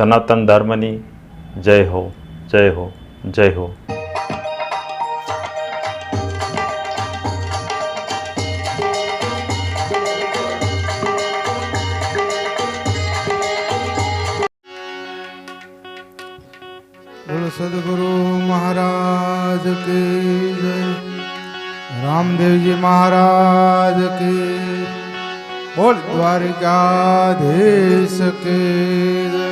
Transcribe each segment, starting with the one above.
સનાતન ધર્મની જય હો જય હો જય હો બોલો સદગુરુ મહારાજ કી જય રામદેવજી મહારાજ કી બોલ દ્વારિકાધીશ કી જય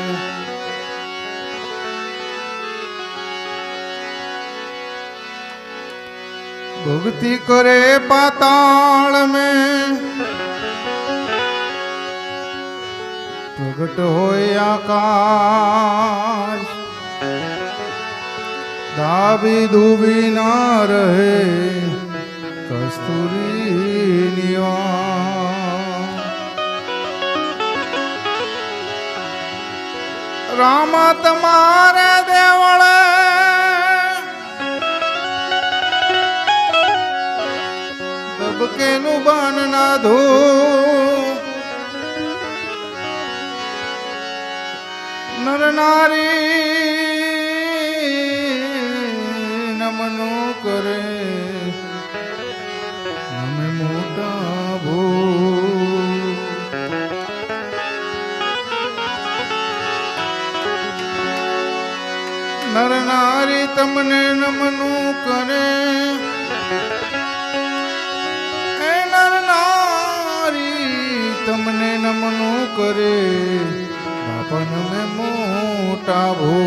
ભક્તિ કરે પાતાળ में પ્રગટ હોય આકાશ. દાબી દુબી ના રહે કસ્તુરી નિવા રામ દબકેનું બાન ના ધો નર નારી નમનો કરે. નમે મોટા ભો નર નારી તમને નમનું કરે. તમને નમનું કરે બાપન મે મોટા ભો.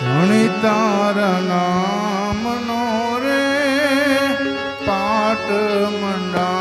ધણી તારા નામનો રે પાટ મંડાણો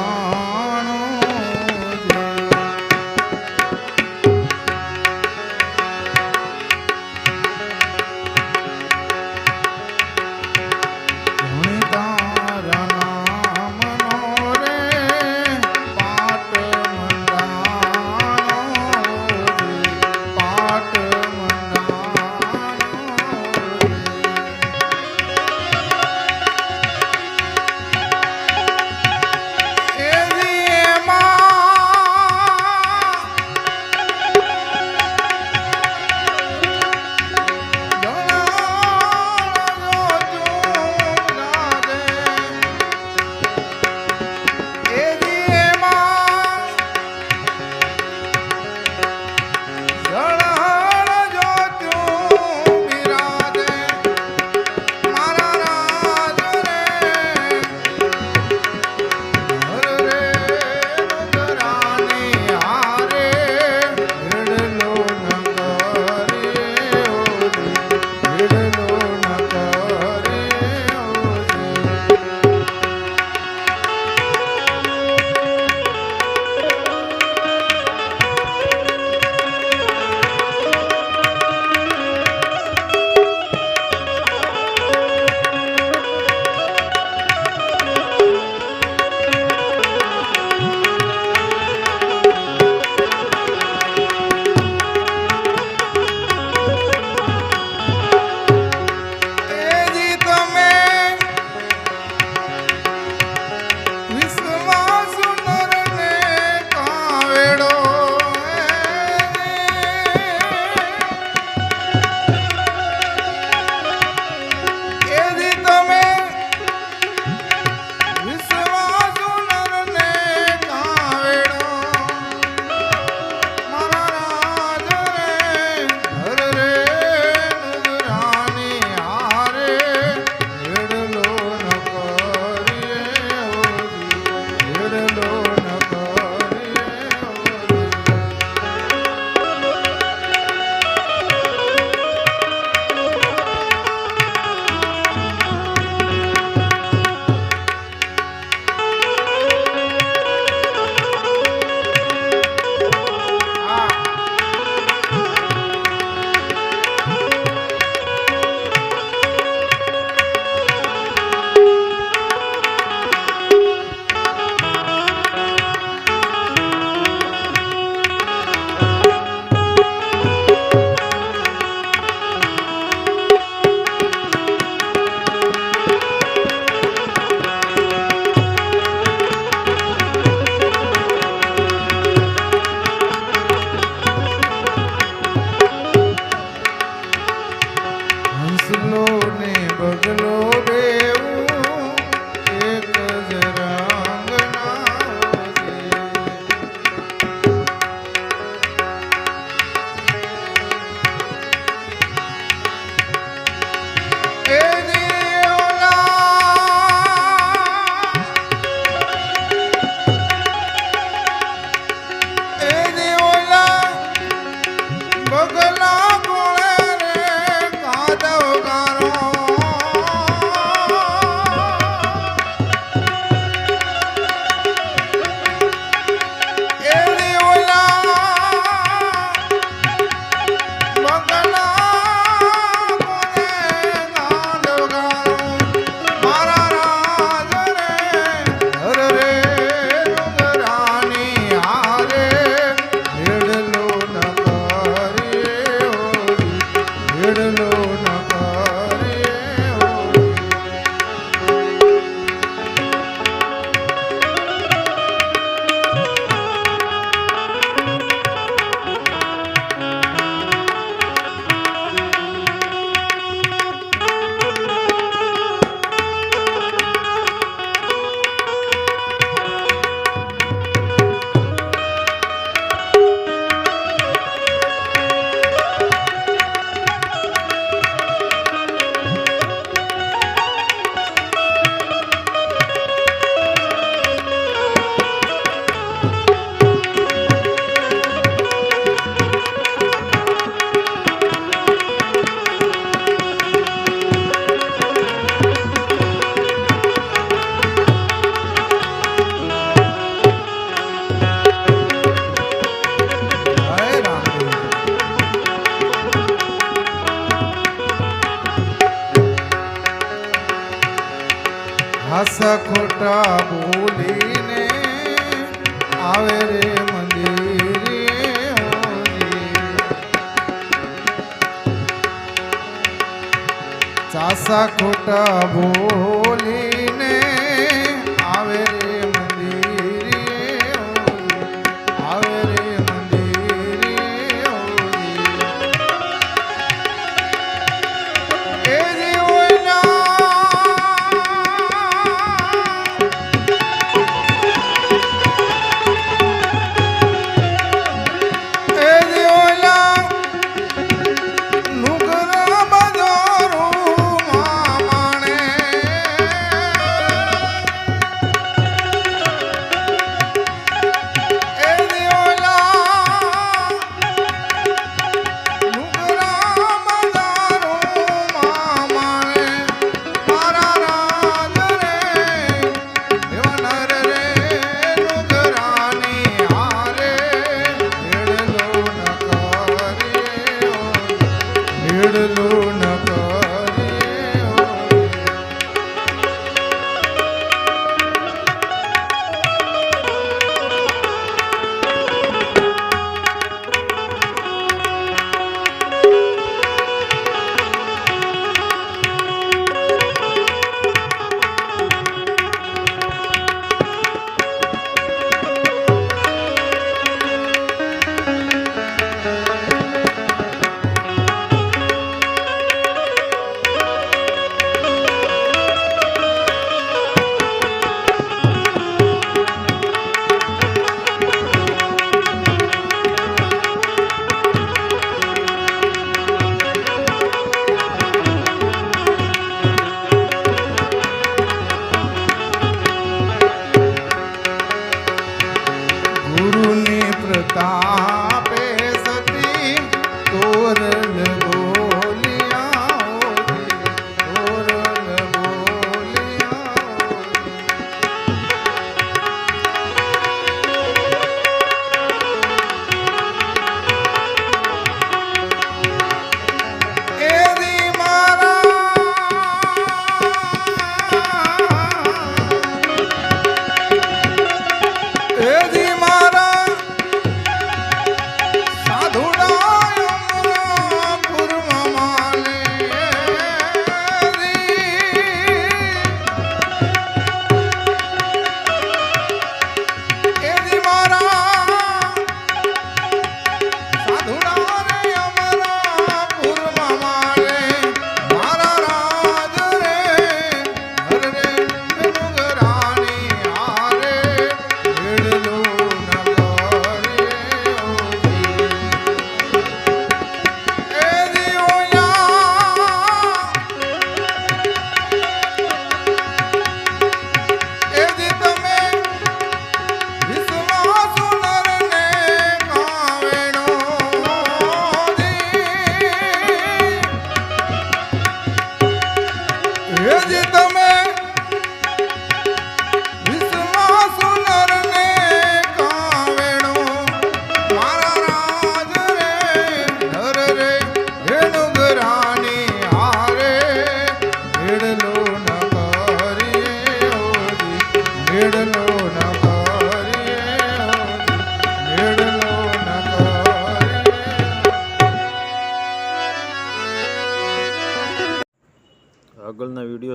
હસ ખોટા બોલીને આવે રે મંદિર ચાસા ખોટા બોલીને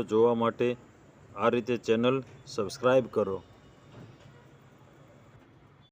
જોવા માટે આ રીતે ચેનલ સબસ્ક્રાઈબ કરો.